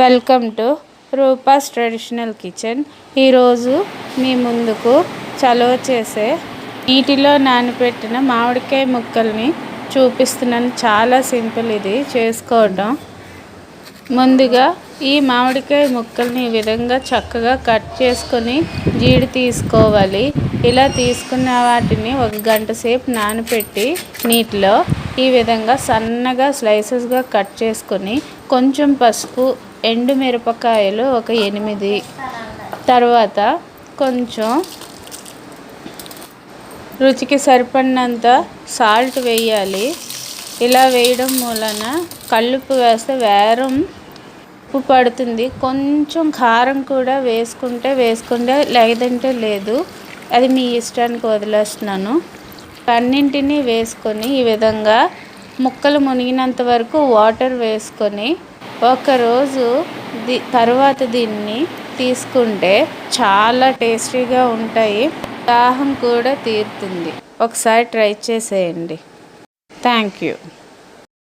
Welcome to Roopa's traditional kitchen. ఈరోజు మీ ముందుకు చలువ చేసే నీటిలో నానబెట్టిన మామిడికాయ ముక్కల్ని చూపిస్తున్నాను. చాలా సింపుల్ ఇది చేసుకోవడం ముందుగా ఈ మామిడికాయ ముక్కల్ని ఈ విధంగా చక్కగా కట్ చేసుకొని జీడి తీసుకోవాలి. ఇలా తీసుకున్న వాటిని ఒక గంట సేపు నానబెట్టి నీటిలో ఈ విధంగా సన్నగా స్లైసెస్గా కట్ చేసుకొని కొంచెం పసుపు ఎండు మిరపకాయలు ఒక ఎనిమిది. తర్వాత కొంచెం రుచికి సరిపడినంత సాల్ట్ వేయాలి. ఇలా వేయడం మూలన కల్లుప్పు వేస్తే వేరం ఉప్పు పడుతుంది. కొంచెం కారం కూడా వేసుకుంటే వేసుకుంటే లేదంటే లేదు. అది మీ ఇష్టానికి వదిలేస్తున్నాను. అన్నింటినీ వేసుకొని ఈ విధంగా ముక్కలు మునిగినంత వరకు వాటర్ వేసుకొని ఒకరోజు ది తర్వాత దీన్ని తీసుకుంటే చాలా టేస్టీగా ఉంటాయి. దాహం కూడా తీరుతుంది. ఒకసారి ట్రై చేసేయండి. Thank you.